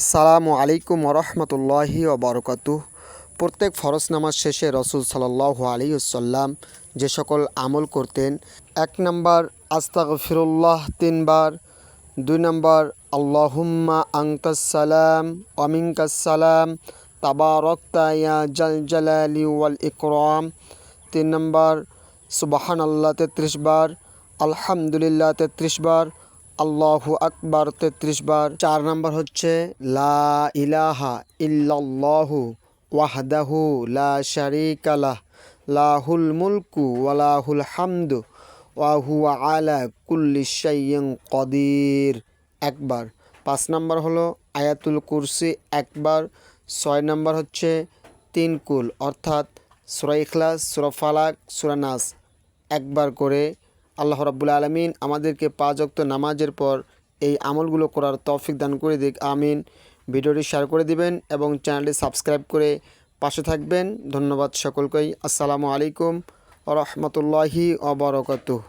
আসসালামু আলাইকুম রহমতুল্লাহি ওবরকাতু প্রত্যেক ফরজ নামাজ শেষে রসুল সাল্লাহ আলী সাল্লাম যে সকল আমল করতেন, এক নম্বর আস্তাক ফিরুল্লাহ তিনবার, দুই নম্বর আল্লাহুম্মা আংকাসালাম অমিনকাসালাম তাবারক্তা ইয়া জাল জালালি ওয়াল ইকরাম, তিন নম্বর সুবাহান আল্লাহ তেত্রিশ বার, আলহামদুলিল্লাহ তেত্রিশ বার আল্লাহু আকবার তেত্রিশ বার। চার নম্বর হচ্ছে, লা ইলাহা ইল্লাল্লাহু ওয়াহদাহু লা শারিকা লাহ, লাহুল মুলকু ওয়ালাহুল হামদু ওয়াহু আলা কুল্লি শাইইন কদির। একবার। পাঁচ নম্বর হলো, আয়াতুল কুরসি একবার। ছয় নম্বর হচ্ছে, তিন কুল। অর্থাৎ সুরা ইখলাস, সুরা ফালাক, সুরা নাস। একবার করে আল্লাহ রাব্বুল আলমিন আমাদেরকে পাঁচ অক্ত নামাজের পর এই আমলগুলো করার তৌফিক দান করে দিক, আমিন। ভিডিওটি শেয়ার করে দিবেন এবং চ্যানেলটি সাবস্ক্রাইব করে পাশে থাকবেন। ধন্যবাদ সকলকেই। আসসালামু আলাইকুম রহমতুল্লাহি অবরকাতুহ